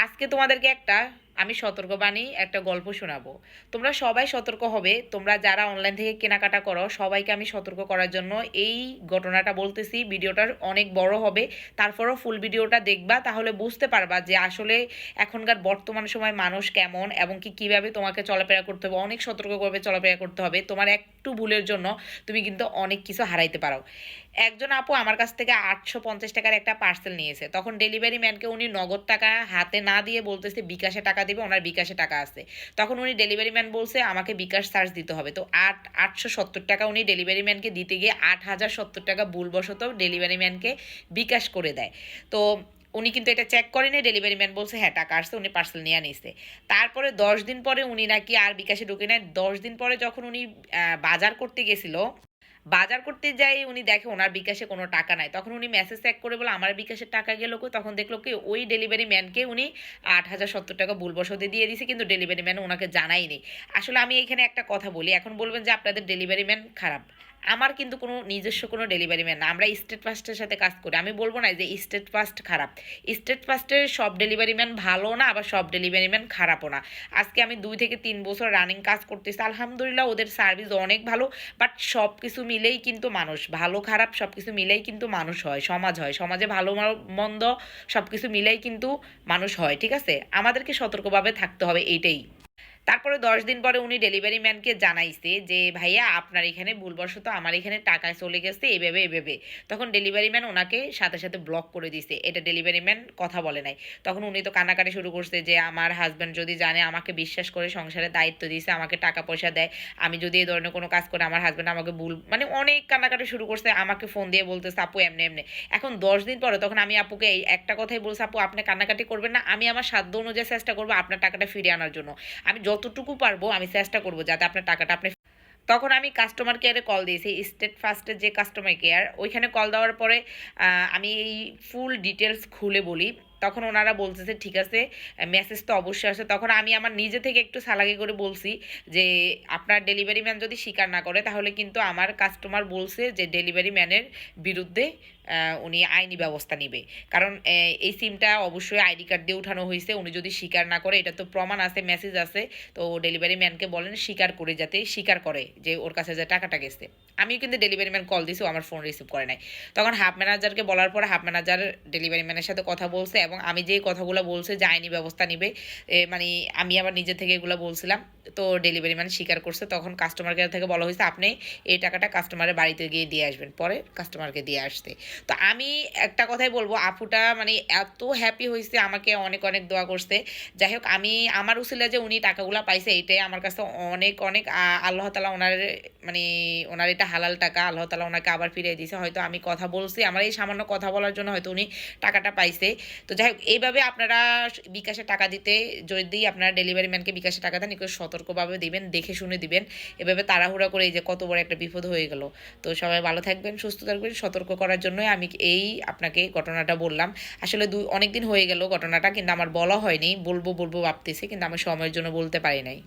আজকে তোমাদেরকে একটা আমি সতর্কবাণী একটা গল্প শোনাবো। তোমরা সবাই সতর্ক হবে। তোমরা যারা অনলাইন থেকে কেনাকাটা করো, সবাইকে আমি সতর্ক করার জন্য এই ঘটনাটা বলতেছি। ভিডিওটার অনেক বড় হবে। তারপরও ফুল ভিডিওটা দেখবা, তাহলে বুঝতে পারবা যে আসলে এখনকার বর্তমান সময় মানুষ কেমন এবং কি কীভাবে তোমাকে চলাফেরা করতে হবে, অনেক সতর্কভাবে চলাফেরা করতে হবে। তোমার একটু ভুলের জন্য তুমি কিন্তু অনেক কিছু হারাইতে পারো। একজন আপু আমার কাছ থেকে আটশো পঞ্চাশ টাকার একটা পার্সেল নিয়েছে। তখন ডেলিভারি ম্যানকে উনি নগদ টাকা হাতে না দিয়ে বলতেছে, বিকাশে টাকা দিবে, ওনার বিকাশে টাকা আছে। তখন উনি ডেলিভারি ম্যান বলছে, আমাকে বিকাশ চার্জ দিতে হবে। তো আট, আটশো সত্তর টাকা উনি ডেলিভারি ম্যানকে দিতে গিয়ে আট হাজার সত্তর টাকা ভুলবশত ডেলিভারি ম্যানকে বিকাশ করে দেয়। তো উনি কিন্তু এটা চেক করেনি ডেলিভারি ম্যান বলছে হ্যাঁ টাকা আসছে, উনি পার্সেল নিয়ে নিছে তারপরে দশ দিন পরে উনি নাকি আর বিকাশে ঢুকে নেয় দশ দিন পরে যখন উনি বাজার করতে গেছিল বাজার করতে যাই, উনি দেখে ওনার বিকাশে কোনো টাকা নাই। তখন উনি মেসেজ চেক করে বলে, আমার বিকাশে টাকা গেল কই? তখন দেখল কি, ওই ডেলিভারি ম্যানকে উনি আট হাজার সত্তর টাকা ভুলবশতে দিয়ে দিয়েছে, কিন্তু ডেলিভারি ম্যান ওনাকে জানাইনি আসলে আমি এখানে একটা কথা বলি, এখন বলবেন যে আপনাদের ডেলিভারি ম্যান খারাপ। আমার কিন্তু কোনো নিজস্ব কোনো ডেলিভারি ম্যান না। আমরা স্টেট ফাস্টের সাথে কাজ করি। আমি বলব না যে স্টেট ফাস্ট খারাপ। স্টেট ফাস্টের সব ডেলিভারি ম্যান ভালো না, আবার সব ডেলিভারি ম্যান খারাপও না। আজকে আমি দুই থেকে তিন বছর রানিং কাজ করতেছি। আলহামদুলিল্লাহ ওদের সার্ভিস অনেক ভালো বাট সব কিছু মিলেই কিন্তু মানুষ। ভালো, খারাপ সব কিছু মিলেই কিন্তু মানুষ হয়, সমাজ হয়। সমাজে ভালো মন্দ সব কিছু মিলেই কিন্তু মানুষ হয়, ঠিক আছে? আমাদেরকে সতর্কভাবে থাকতে হবে, এইটাই। তারপরে দশ দিন পরে উনি ডেলিভারি ম্যানকে জানাইছে যে, ভাইয়া, আপনার এখানে ভুলবশত আমার এখানে টাকা চলে গেছে, এভাবে এভাবে। তখন ডেলিভারি ম্যান ওনাকে সাথে সাথে ব্লক করে দিছে। এটা ডেলিভারি ম্যান কথা বলে নাই। তখন উনি তো কান্নাকাটি শুরু করছে যে, আমার হাজব্যান্ড যদি জানে, আমাকে বিশ্বাস করে সংসারের দায়িত্ব দিয়েছে আমাকে টাকা পয়সা দেয়, আমি যদি এই ধরনের কোনো কাজ করে, আমার হাজব্যান্ড আমাকে ভুল মানে অনেক কান্নাকাটি শুরু করছে, আমাকে ফোন দিয়ে বলতেছে, আপু, এমনি এমনি। এখন দশ দিন পরে তখন আমি আপুকে এই একটা কথাই বলছি, আপু, আপনি কান্নাকাটি করবেন না। আমি আমার সাধ্য অনুযায়ী চেষ্টা করব আপনার টাকাটা ফিরিয়ে আনার জন্য। আমি যতটুকু পারব আমি চেষ্টা করব যাতে আপনার টাকাটা আপনি তখন আমি কাস্টমার কেয়ারে কল দিয়েছি স্টেট ফার্স্টের যে কাস্টমার কেয়ার ওইখানে কল দেওয়ার পরে আমি এই ফুল ডিটেলস খুলে বলি। তখন ওনারা বলতেছে ঠিক আছে মেসেজ তো অবশ্যই আসে। তখন আমি আমার নিজে থেকে একটু সালাকি করে বলছি যে, আপনার ডেলিভারি ম্যান যদি স্বীকার না করে, তাহলে কিন্তু আমার কাস্টমার বলছে যে ডেলিভারি ম্যানের বিরুদ্ধে উনি আইনি ব্যবস্থা নেবে। কারণ এই সিমটা অবশ্যই আইডি কার্ড দিয়ে উঠানো হয়েছে। উনি যদি স্বীকার না করে, এটা তো প্রমাণ আছে মেসেজ আছে, তো ডেলিভারি ম্যানকে বলেন স্বীকার করে যাতে স্বীকার করে যে, ওর কাছে যে টাকাটা গেছে। আমিও কিন্তু ডেলিভারি ম্যান কল দিয়েছি ও আমার ফোন রিসিভ করে নাই। তখন হাফ ম্যানেজারকে বলার পর হাফ ম্যানেজার ডেলিভারি ম্যানের সাথে কথা বলছে এবং আমি যে কথাগুলো বলছে যে আইনি ব্যবস্থা নিবে। মানে আমি আবার নিজে থেকে এগুলো বলছিলাম। তো ডেলিভারি ম্যান স্বীকার করছে, তখন কাস্টমার কেয়ার থেকে বলা হয়েছে, আপনি এই টাকাটা কাস্টমারের বাড়িতে গিয়ে দিয়ে আসবেন, পরে কাস্টমারকে দিয়ে আসতে। তো আমি একটা কথাই বলব, আপুটা মানে এত হ্যাপি হয়েছে, আমাকে অনেক অনেক দোয়া করছে। যাই হোক, আমি, আমার উচিলে যে উনি টাকাগুলো পাইছে, এটাই আমার কাছে অনেক অনেক আল্লাহ তালা ওনার মানে ওনার এটা হালাল টাকা, আল্লাহ তালা ওনাকে আবার ফিরিয়ে দিয়েছে। হয়তো আমি কথা বলছি, আমার এই সামান্য কথা বলার জন্য হয়তো উনি টাকাটা পাইছে। তো যাই হোক, এইভাবে আপনারা বিকাশে টাকা দিতে, যদি আপনারা ডেলিভারি ম্যানকে বিকাশে টাকা দেন একটু সতর্কভাবে দিবেন, দেখে শুনে দিবেন। এভাবে তাড়াহুড়া করে এই যে কত বড় একটা বিপদ হয়ে গেল। তো সবাই ভালো থাকবেন, সুস্থ থাকবেন, সতর্ক করার জন্যই আমি এই আপনাকে ঘটনাটা বললাম। আসলে দুই, অনেকদিন হয়ে গেল ঘটনাটা, কিন্তু আমার বলা হয়নি। বলব বলব ভাবতেছি, কিন্তু আমি সময়ের জন্য বলতে পারি নাই।